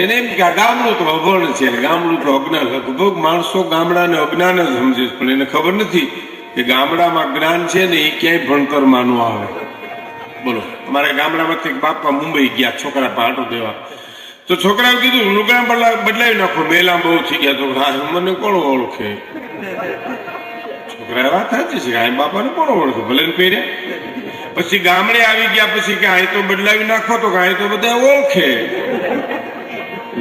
એને એમ કે ગામડું તો અભણ છે ગામડું તો અજ્ઞાન લગભગ માણસો ગામડાને અજ્ઞાન જ સમજે છે. પણ એને ખબર નથી કે ગામડામાં જ્ઞાન છે ને એ ક્યાંય ભણતરમાં ન આવે. બોલો, અમારા ગામડામાંથી બાપા મુંબઈ ગયા, છોકરા પાટો દેવા. તો છોકરાએ કીધું, લુગડા બદલા- બદલાવી નાખો મેલા બહુ થઈ ગયા. તો મને કોણ ઓળખે? છોકરા વાત સાચી છે આ બાપાને કોણ ઓળખે? ભલે પહેર્યા. પછી ગામડે આવી ગયા, પછી કે અહીં તો બદલાવી નાખો તો કે અહીં તો બધા ઓળખે.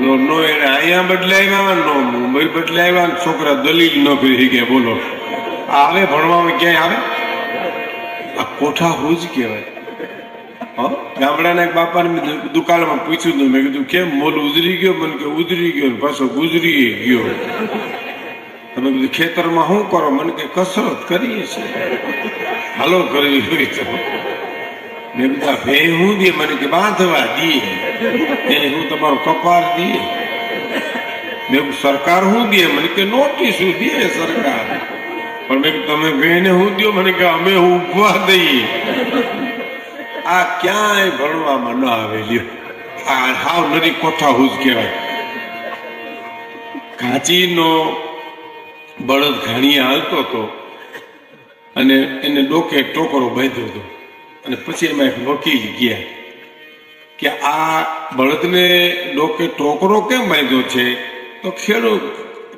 નો એને અહીંયા બદલાવ્યા, નો મુંબઈ ને છોકરા દલીલ ન કરી ગયા બોલો. આવે ભણવામાં ક્યાંય આવે? આ કોઠા હોજ કહેવાય? ગામડાના એક બાપાને મેં દુ- દુકાનમાં પૂછ્યું હતું. મેં કીધું, કેમ? મોલ ઉજરી ગયો? મને કે, ઉજરી ગયો પાછો ગુજરી ગયો. તમે કીધું, ખેતરમાં શું કરો? મને કે, કસરત કરીએ છીએ. હાલો કરવી હોય તો મેં કીધું ભે હું દે. મને કે, બાંધવા દે. એ હું તમારો કપાર દઈએ. મેં સરકાર શું દે? મને કે, નોટિસ દે સરકાર. પણ મેં તમે બેને હું દો મને કે, અમે ઉભવા દઈએ. આ ક્યાંય ભણવામાં ન આવેલી આ હાવ નરી કોઠા હુજ કહેવાય. ઘાંચીનો બળદ ઘાણીએ હાલતો હતો અને એને ડોકે ટોકરો બાંધ્યો હતો. અને પછી એમાં એક વકીલ ગયા. કે આ બળદને ડોકે ટોકરો કેમ બાંધ્યો છે? તો ખેડૂત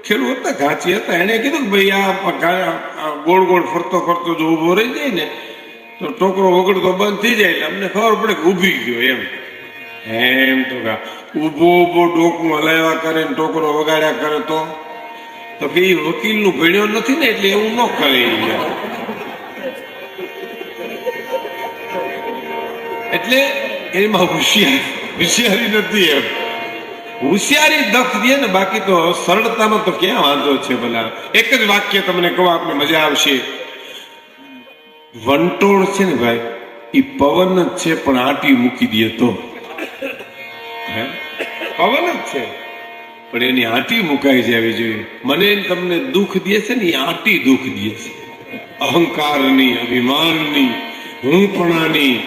ખેડૂત હતા, ઘાંચી હતા. એને કીધું કે ભાઈ, આ ગોળ ગોળ ફરતો ફરતો જો ઊભો રહી જાય ને, તો ટોકરો વગડતો બંધ થઈ જાય એટલે અમને ખબર પડે કે ઊભી ગયો એમ. એમ તો કા, ઊભો ઊભો ડોકું હલાવ્યા કરે ને ટોકરો વગાડ્યા કરે તો? તો કે ઈ વકીલનું ભણ્યો નથી ને એટલે એવું ન કરે એટલે એમાં હોશિયારી હોશિયારી નથી એમ. હોશિયારી દખ દે ને બાકી તો સરળતામાં તો ક્યાં વાંધો છે ભલા? એક જ વાક્ય તમને કહો, આપને મજા આવશે. વંટોળ છે ને ભાઈ, એ પવન જ છે, પણ આટી મૂકી દે તો? પવન જ છે. પણ એની આટી મુકાઈ જવી જોઈએ. મને તમને દુઃખ દે છે ને, એ આટી દુઃખ દે છે. અહંકારની, અભિમાનની હુંપણાની?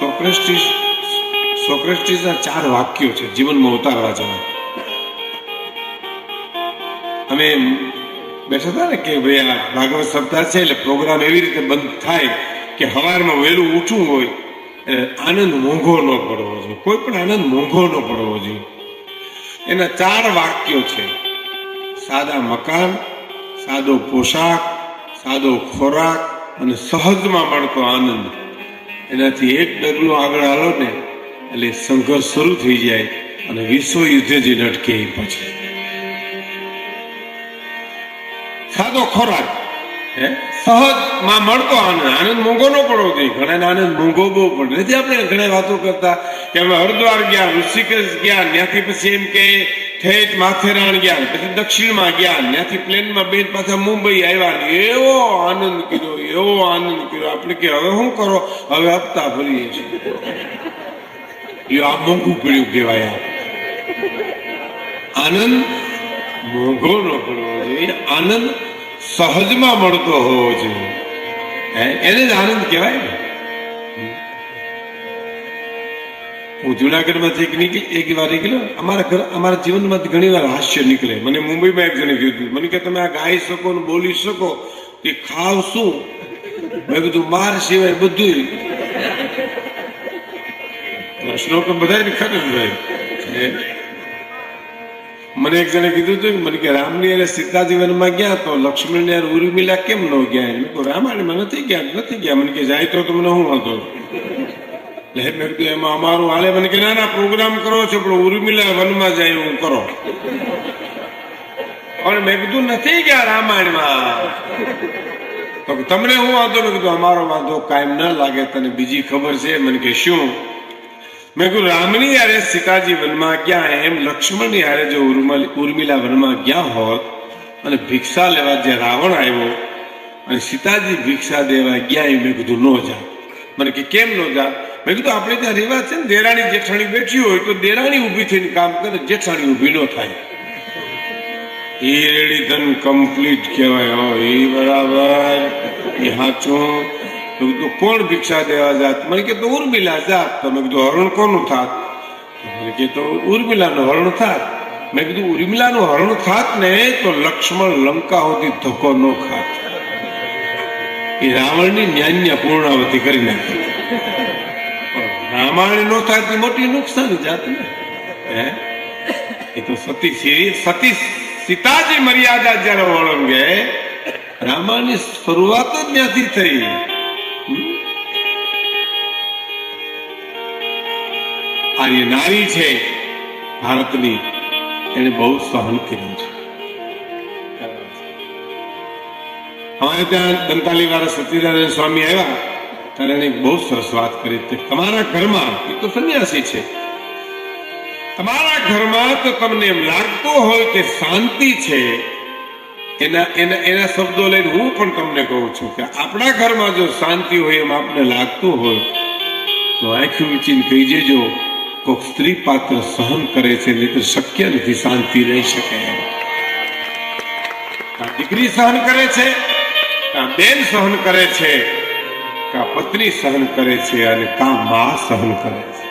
સોક્રેસ્ટીસ સોક્રેસ્ટીસના ચાર વાક્યો છે જીવનમાં ઉતારવા જવા. અમે બેઠા હતા ને કે ભાઈ આ ભાગવત સપ્તાહ છે એટલે પ્રોગ્રામ એવી રીતે બંધ થાય કે સવારમાં વહેલું ઉઠવું હોય આનંદ મોંઘો ન પડવો જોઈએ. કોઈ પણ આનંદ મોંઘો ન પડવો જોઈએ. એના ચાર વાક્યો છે. સાદા મકાન, સાદો પોશાક, સાદો ખોરાક અને સહજમાં મળતો આનંદ. એનાથી એક ડગલું આગળ હાલો ને, એટલે સંઘર્ષ શરૂ થઈ જાય અને વિશ્વ યુદ્ધ જે નટકે એ પછી. સાદો ખોરાક સહજમાં મળતો આનંદ. આનંદ મોંઘો ન પડવો જોઈએ. ઘણા આનંદ મોંઘો બહુ પડે. નથી આપણે ઘણા વાતો કરતા કે અમે હરિદ્વાર ગયા, ઋષિકેશ ગયા, ત્યાંથી પછી એમ કે ઠેઠ માથેરાણ ગયા પછી દક્ષિણમાં ગયા ત્યાંથી પ્લેનમાં બેન પાછા મુંબઈ આવ્યા એવો આનંદ કર્યો, એવો આનંદ કર્યો. આપણે કે, હવે શું કરો? હવે હપ્તા ભરીએ છીએ. આ મોંઘું પડ્યું કહેવાય આનંદ મોંઘો ન પડવો જોઈએ. આનંદ સહજમાં મળતો હોવો જોઈએ. એને જ આનંદ કહેવાય ને. હું જુનાગઢમાંથી એક નીકળી એક વાર નીકળ્યો. અમારા ઘર અમારા જીવનમાંથી ઘણી વાર હાસ્ય નીકળે. મને મુંબઈમાં એક જણે કીધું મને કે, તમે આ ગાઈ શકો ને બોલી શકો? તે ખાવ શું? મેં કીધું માર સિવાય બધું શ્લોક બધા ખરે ભાઈ મને એક જણે કીધું હતું કે, મને કે રામની અને સીતા જીવનમાં ગયા તો લક્ષ્મણ અને ઉર્મિલા કેમ ન ગયા? એમ રામાયણમાં નથી ગયા નથી ગયા. મને કે, જાય તો તમને હું વાંધો? એટલે એમાં અમારું હાલે મને કે, ના ના પ્રોગ્રામ કરો છો, પણ ઉર્મિલા વનમાં જાય એવું કરો. પણ મેં કીધું, નથી ગયા રામાયણમાં. તો તમને હું વાંધો? મેં કીધું, અમારો વાંધો કાયમ ન લાગે, તને બીજી ખબર છે. મને કે, શું? મેં કીધું, રામની યારે સીતાજી વનમાં ગયા એમ લક્ષ્મણની યારે જો ઉર્મલ- વનમાં ગયા હોત અને ભિક્ષા લેવા જે રાવણ આવ્યો અને સીતાજી ભિક્ષા દેવા ગયા એ મેં કીધું, ન જા. મને કે, કેમ ન જા? મેં કીધું, આપણે ત્યાં રિવાજ છે ને, દેરાણી જેઠાણી બેઠી હોય તો દેરાણી ઊભી થઈને કામ કરે, જેઠાણી ઊભી ન થાય. એ રેડી ધન કમ્પ્લીટ કહેવાય, હો, એ બરાબર. એ સાચું મેં કીધું, કોણ ભિક્ષા દેવા જાત? મને કે તો ઉર્મિલા જાત. તો મેં કીધું, હરણ કોનું થાત? મને કે તો ઉર્મિલાનું હરણ થાત. મેં કીધું, ઉર્મિલાનું હરણ થાત ને, તો લક્ષ્મણ લંકા હોતી ધક્કો ન ખાત. એ રાવણની ન્યાન્ય પૂર્ણાવતી કરી નાખી. રામાયણ નો થાય મોટી નુકસાન જાત ને. એ તો સતી સતી સીતાજી મર્યાદા જ્યારે ઓળંગે રામાની શરૂઆત જ ત્યાંથી થઈ. આર્ય નારી છે ભારતની, એને બહુ સહન કર્યું છે. અમારે ત્યાં દંતાલી વાળા સત્યનારાયણ સ્વામી આવ્યા. ત્યારે બહુ સરસ વાત કરી હતી. તમારા ઘરમાં એ તો સંન્યાસી છે. તમારા ઘરમાં તો તમને એમ લાગતું હોય કે શાંતિ છે. એના એના એના શબ્દો લઈને હું પણ તમને કહું છું કે આપણા ઘરમાં જો શાંતિ હોય એમ આપને લાગતું હોય, તો આંખી ઊંચીને કહી દેજો કોઈક સ્ત્રી પાત્ર સહન કરે છે નહીં શક્ય નથી શાંતિ રહી શકે દીકરી સહન કરે છે બેન સહન કરે છે. કાં પત્ની સહન કરે છે અને કાં મા સહન કરે છે.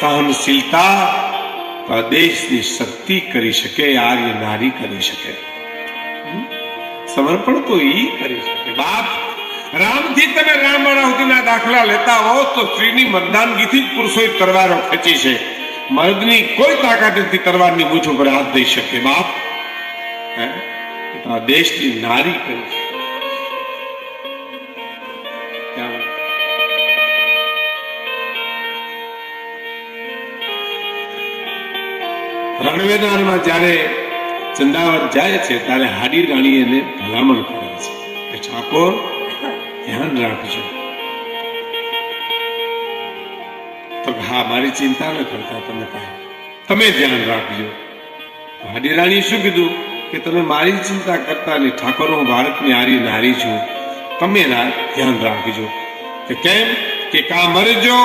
સહનશીલતા દેશની શક્તિ કરી શકે, આર્ય નારી કરી શકે. સમર્પણ તો ઈ કરી શકે. બાપ, રામથી તમે સુધીના દાખલા લેતા હો તો સ્ત્રીની મતદાનગીથી જ પુરુષોએ તરવારો ખેંચી છે. મર્દની કોઈ તાકાત નથી તરવારની મૂછ ઉપર હાથ દઈ શકે. બાપ? એ દેશની નારી કરી છે રણવેદાનમાં જ્યારે ચંદાવત જાય છે, ત્યારે હાડી રાણી એને ભલામણ કરે છે કે ઠાકોર, ધ્યાન રાખજો. તો હા, મારી ચિંતા ન કરતા તમે કહે તમે ધ્યાન રાખજો. હાડી રાણી શું કીધું? કે તમે મારી ચિંતા કરતા નહીં ઠાકોર હું ભારતની હારી નારી છું, તમે ધ્યાન રાખજો. કે કેમ? કે કા મરજો,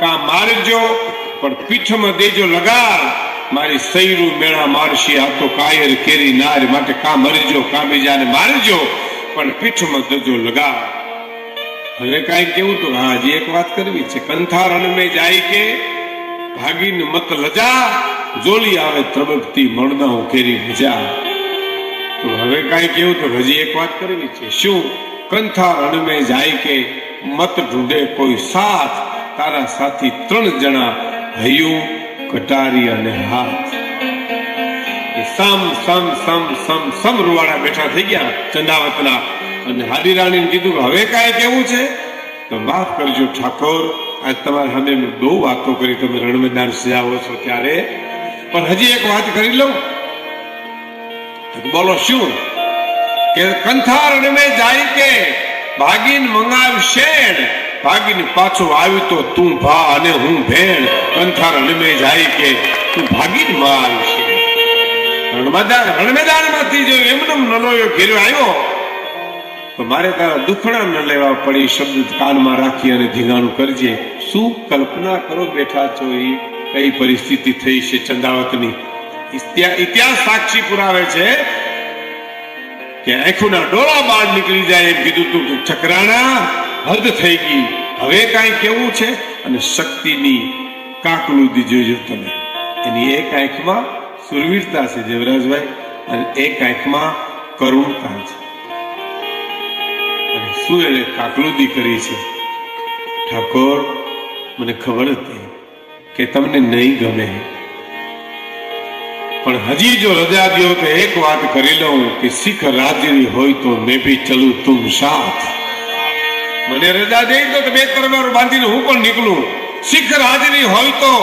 કા મારજો, પણ પીઠમાં દેજો લગાર મારી સૈરું મેળા મારશી, આ તો કાયર કેરી નાર માટે કા મરજો, કા બીજાને મારજો, પણ પીઠમાં દજો લગા હવે કાંઈ કેવું તો, હા, હજી એક વાત કરવી છે. કંથા મે જાય કે ભાગીને મત લજા, જોલી આવે ત્રબકતી મળના કેરી મજા તો હવે કાંઈ કેવું તો, હજી એક વાત કરવી છે. શું? કંથા મે જાય કે મત ઢૂંઢે કોઈ સાથ? તારા સાથી ત્રણ જણા હૈયું કટારી અને હાથ. સમ સમ સમ સમ સમ રૂવાડા બેઠા થઈ ગયા ચંદાવતના. અને હાડી રાણીને કીધું હવે કાંઈ કેવું છે? તો માફ કરજો ઠાકોર, આજ તમારા સામે મેં બહુ વાતો કરી. તમે રણ મેદાન સજાવો છો ત્યારે. પણ હજી એક વાત કરી લઉં. બોલો, શું? કે કંથાર રણમે જાય કે ભાગીન મંગાવ શેણ ભાગીને પાછો આવ્યું તો તું ભા અને હું ભેણ. કંથાર રણમે જાય કે તું ભાગીને માં આવી છે. રણમેદાન, રણમેદાનમાંથી જો એમનેમ નલોયો ઘેર્યો આવ્યો, તો મારે તારા દુખણા ન લેવા પડી શબ્દ કાનમાં રાખી અને ધીંગાણું કરજે. શું કલ્પના કરો બેઠા છો એ કઈ પરિસ્થિતિ થઈ છે ચંદાવતની ઇતિહાસ સાક્ષી પુરાવે છે કે આંખોના ડોળા બહાર નીકળી જાય એમ કીધું તું ઠકરાણા. હદ થઈ ગઈ. હવે કાંઈ કેવું છે? અને શક્તિની કાકલુદી જોજો તમે. એની એક આંખમાં સુરવીરતા છે દેવરાજભાઈ અને એક આંખમાં કરુણતા છે. અને શું એને કાકલુદી કરી છે? ઠાકોર, મને ખબર હતી કે તમને નહીં ગમે. પણ હજી જો રજા દો તો એક વાત કરી લઉં કે શીખ રાજ્યની હોય તો મેં બી ચલું તુમ સાથ. મને રજા દે તો બે તરવાર બાંધીને હું પણ નીકળું. શીખ હાજરી હોય તો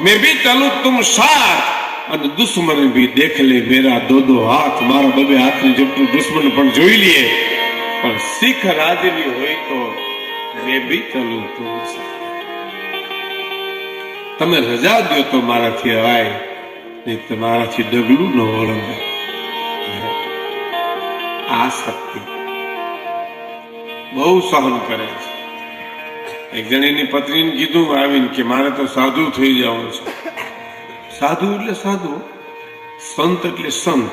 મેં બી ચલું તુમ સાથ. અને દુશ્મન ભી દેખ લે મેરા દો હાથ. મારા બબે હાથની જપટું દુશ્મન પણ જોઈ લે. પણ શીખ રાજની હોય તો મેં બી ચલું સાથ. તમે રજા દો તો મારાથી અવાય, નહીં તો મારાથી ડગલું ન વળંગે. આ શક્તિ. બહુ સહન કરે છે. એક જણીની પત્નીને કીધું આવીને કે મારે તો સાધુ થઈ જવું છે. સાધુ એટલે સાધુ, સંત એટલે સંત.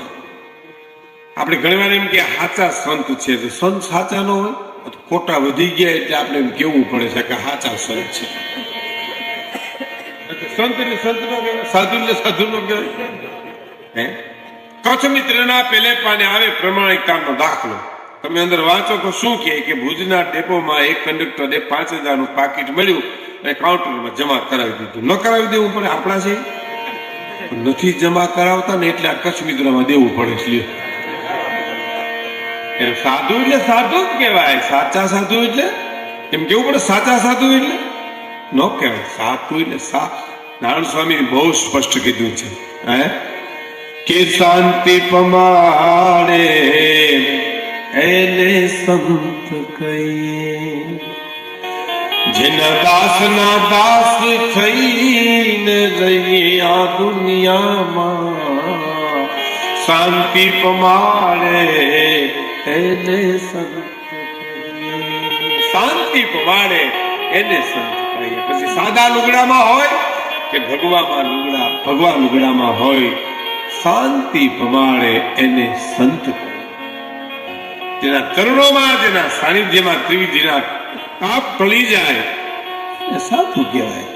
આપણે ઘણી વાર એમ કે સાચા સંત છે સંત સાચા ન હોય ખોટા વધી ગયા એટલે આપણે એમ કેવું પડે છે કે સાચા સંત છે. સંત એટલે સંત નો કહેવાય, સાધુ એટલે સાધુ નો કહેવાય. હે? કચ્છ મિત્રના પેલે પાને આવે પ્રમાણિકતાનો દાખલો. તમે અંદર વાંચો તો શું કહે કે ભુજના ડેપોમાં એક કંડક્ટરને પાંચ હજારનું પાકીટ મળ્યું અને કાઉન્ટરમાં જમા કરાવી દીધું. ન કરાવી દેવું પડે આપણા છે? નથી જમા કરાવતા ને એટલે આ કચ્છ મિત્રમાં દેવું પડે છે. એટલે સાધુ એટલે સાધુ જ કહેવાય. સાચા સાધુ એટલે? એમ કેવું પડે? સાચા સાધુ એટલે? ન કહેવાય. સાધુ એટલે સા, નારાયણ સ્વામી બહુ સ્પષ્ટ કીધું છે. હે? કે શાંતિ પમાડે એને સંત કહીએ જેના દાસના દાસ થઈને રહીએ આ દુનિયામાં શાંતિ પમાડે એને સંત શાંતિ પમાડે એને સંત કહીએ પછી સાદા લુગડામાં હોય કે ભગવામાં લુગડા ભગવા લુગડામાં હોય શાંતિ પમાડે એને સંત કહીએ. જેના કરુણોમાં, જેના સાનિધ્યમાં, ત્રિવિધિના પાપ ટળી જાય, એ કહેવાય.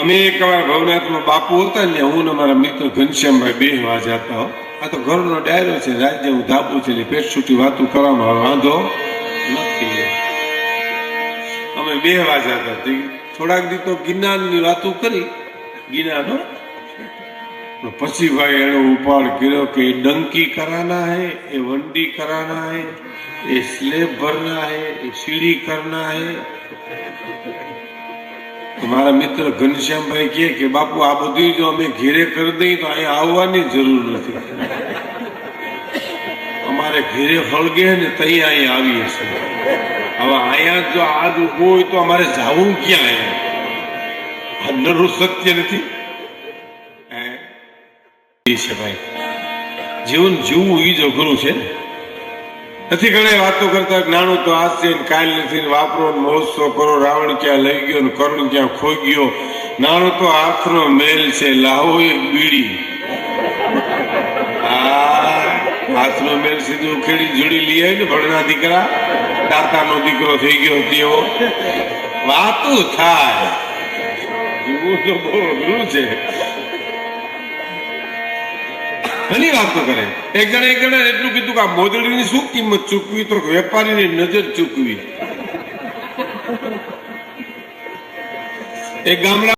અમે એકવાર ભવનાથનો બાપુ હતા ને, હું ને મારા મિત્ર ઘનશ્યામભાઈ બે જતા હો. આ તો ઘરનો ડાયરો છે રાજ્ય હું ધાપું છે એટલે પેટ છૂટી વાતું કરવામાં વાંધો નથી. અમે બે વા જતા થોડાક દી તો ગિરનારની વાતું કરી. ગિરનારનો પછી ભાઈ એનો ઉપાડ કર્યો કે ડંકી કરાના હે, એ વંડી કરાના હે, એ સ્લેબ ભરના હે, એ સીડી કરના હે. મારા મિત્ર ઘનશ્યામભાઈ કહે કે, બાપુ, આ બધું જો અમે ઘેરે કરી દઈએ તો અહીંયા આવવાની જરૂર નથી. અમારે ઘેરે ફળગે ને તઈ અહીંયા આવીએ છીએ. હવે અહીંયા જો આજ ઊભો હોય તો અમારે જવું ક્યાં આ નરું સત્ય નથી. એ છે ભાઈ. જીવન જીવવું એ જ અઘરું છે ને. નથી ઘણા વાતો કરતા જ્ઞાનો તો આજ છે ને કાલ નથી વાપરો મહોત્સવ કરો, રાવણ ક્યાં લઈ ગયો ને કરુણ ક્યાં ખોઈ ગયો. નાનો તો હાથનો મેલ છે, લાવો એ બીડી. હાથનો મેલ સીધું ઉખેડી જોડી લઈ આવી ને ભણના દીકરા. દાતાનો દીકરો થઈ ગયો તેવો. વાતું થાય. એવું તો બહુ અઘરું છે. ઘણી વાતો કરે. એક જણે એક જણે એટલું કીધું કે આ મોદડીની શું કિંમત ચૂકવી? તો વેપારીની નજર ચૂકવી. એક ગામડા